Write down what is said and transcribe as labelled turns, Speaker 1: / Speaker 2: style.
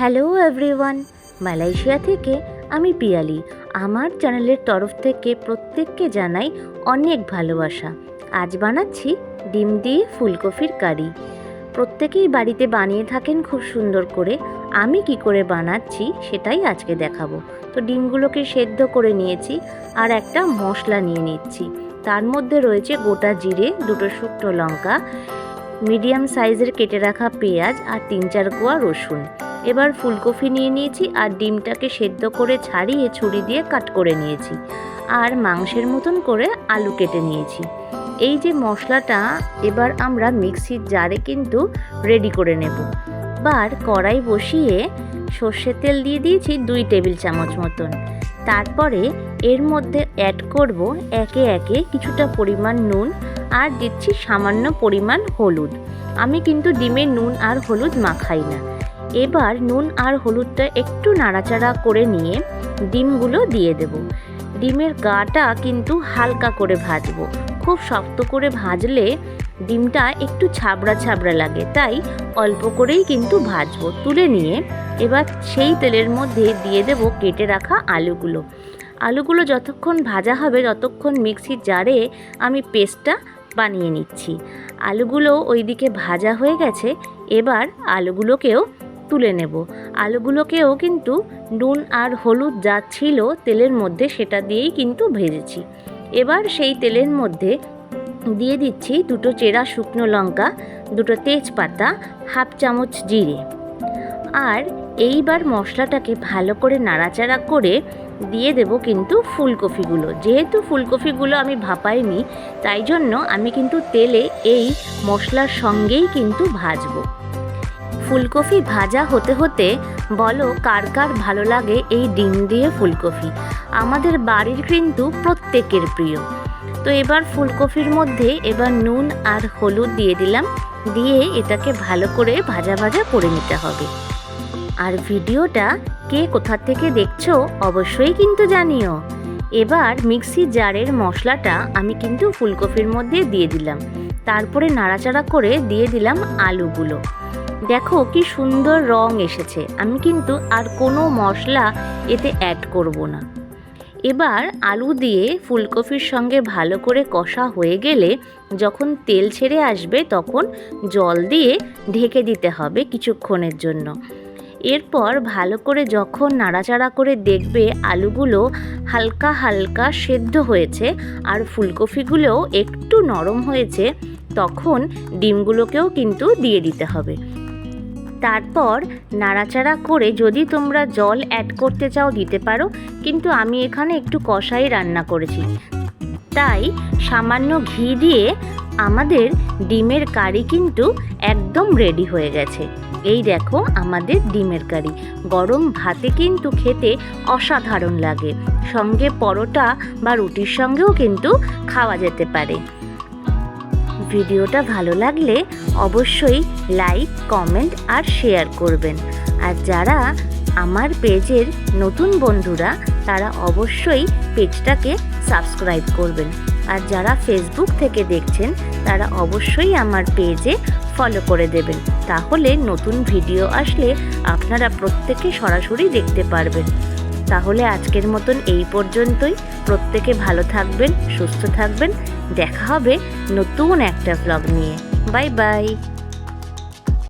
Speaker 1: Hello everyone, Malaysia থেকে আমি পিয়ালি। আমার চ্যানেলের তরফ থেকে প্রত্যেককে জানাই অনেক ভালোবাসা। আজ বানাচ্ছি ডিম দিয়ে ফুলকপির কারি। প্রত্যেকেই বাড়িতে বানিয়ে থাকেন খুব সুন্দর করে। আমি কি করে বানাচ্ছি সেটাই আজকে দেখাবো। তো ডিমগুলোকে সেদ্ধ করে নিয়েছি আর একটা মশলা নিয়ে নিচ্ছি। তার মধ্যে রয়েছে গোটা জিরে, দুটো শুকনো লঙ্কা, মিডিয়াম সাইজের কেটে রাখা পেঁয়াজ আর তিন চার কোয়া রসুন। এবার ফুলকপি নিয়ে নিয়েছি আর ডিমটাকে সেদ্ধ করে ছাড়িয়ে ছুরি দিয়ে কাট করে নিয়েছি। আর মাংসের মতন করে আলু কেটে নিয়েছি। এই যে মশলাটা, এবার আমরা মিক্সির জারে কিন্তু রেডি করে নেব। এবার কড়াই বসিয়ে সর্ষের তেল দিয়ে দিয়েছি দুই টেবিল চামচ মতন। তারপরে এর মধ্যে অ্যাড করব একে একে কিছুটা পরিমাণ নুন আর দিচ্ছি সামান্য পরিমাণ হলুদ। আমি কিন্তু ডিমে নুন আর হলুদ মাখাই না। এবার নুন আর হলুদটা একটু নাড়াচাড়া করে নিয়ে ডিমগুলো দিয়ে দেব। ডিমের গাটা কিন্তু হালকা করে ভাজবো। খুব শক্ত করে ভাজলে ডিমটা একটু ছাবড়া ছাবড়া লাগে, তাই অল্প করেই কিন্তু ভাজবো। তুলে নিয়ে এবার সেই তেলের মধ্যে দিয়ে দেব কেটে রাখা আলুগুলো। আলুগুলো যতক্ষণ ভাজা হবে ততক্ষণ মিক্সির জারে আমি পেস্টটা বানিয়ে নিচ্ছি। আলুগুলো ওইদিকে ভাজা হয়ে গেছে, এবার আলুগুলোকেও তুলে নেব। আলুগুলোকেও কিন্তু নুন আর হলুদ যা ছিল তেলের মধ্যে সেটা দিয়েই কিন্তু ভেজেছি। এবার সেই তেলের মধ্যে দিয়ে দিচ্ছি দুটো চেরা শুকনো লঙ্কা, দুটো তেজপাতা, হাফ চামচ জিরে। আর এইবার মশলাটাকে ভালো করে নাড়াচাড়া করে দিয়ে দেব কিন্তু ফুলকপিগুলো। যেহেতু ফুলকপিগুলো আমি ভাপাইনি, তাই জন্য আমি কিন্তু তেলে এই মশলার সঙ্গেই কিন্তু ভাজবো। ফুলকপি ভাজা হতে হতে বলো কার কার ভালো লাগে এই ডিম দিয়ে ফুলকপি। আমাদের বাড়ির কিন্তু প্রত্যেকের প্রিয়। তো এবার ফুলকপির মধ্যে এবার নুন আর হলুদ দিয়ে দিলাম। দিয়ে এটাকে ভালো করে ভাজা ভাজা করে নিতে হবে। আর ভিডিওটা কে কোথা থেকে দেখছ অবশ্যই কিন্তু জানিও। এবার মিক্সি জারের মশলাটা আমি কিন্তু ফুলকপির মধ্যে দিয়ে দিলাম। তারপরে নাড়াচাড়া করে দিয়ে দিলাম আলুগুলো। দেখো কি সুন্দর রং এসেছে। আমি কিন্তু আর কোনো মশলা এতে অ্যাড করব না। এবার আলু দিয়ে ফুলকপির সঙ্গে ভালো করে কষা হয়ে গেলে যখন তেল ছেড়ে আসবে তখন জল দিয়ে ঢেকে দিতে হবে কিছুক্ষণের জন্য। এরপর ভালো করে যখন নাড়াচাড়া করে দেখবে আলুগুলো হালকা হালকা সেদ্ধ হয়েছে আর ফুলকপিগুলোও একটু নরম হয়েছে, তখন ডিমগুলোকেও কিন্তু দিয়ে দিতে হবে। তারপর নাড়াচাড়া করে যদি তোমরা জল অ্যাড করতে চাও দিতে পারো, কিন্তু আমি এখানে একটু কষাই রান্না করেছি। তাই সামান্য ঘি দিয়ে আমাদের ডিমের কারি কিন্তু একদম রেডি হয়ে গেছে। এই দেখো আমাদের ডিমের কারি। গরম ভাতে কিন্তু খেতে অসাধারণ লাগে। সঙ্গে পরোটা বা রুটির সঙ্গেও কিন্তু খাওয়া যেতে পারে। ভিডিওটা ভালো লাগলে অবশ্যই লাইক, কমেন্ট আর শেয়ার করবেন। আর যারা আমার পেজের নতুন বন্ধুরা, তারা অবশ্যই পেজটাকে সাবস্ক্রাইব করবেন। আর যারা ফেসবুক থেকে দেখছেন, তারা অবশ্যই আমার পেজে ফলো করে দেবেন। তাহলে নতুন ভিডিও আসলে আপনারা প্রত্যেকে সরাসরি দেখতে পারবেন। তাহলে আজকের মতন এই পর্যন্তই। প্রত্যেকে ভালো থাকবেন, সুস্থ থাকবেন। দেখা হবে নতুন একটা ব্লগ নিয়ে। Bye bye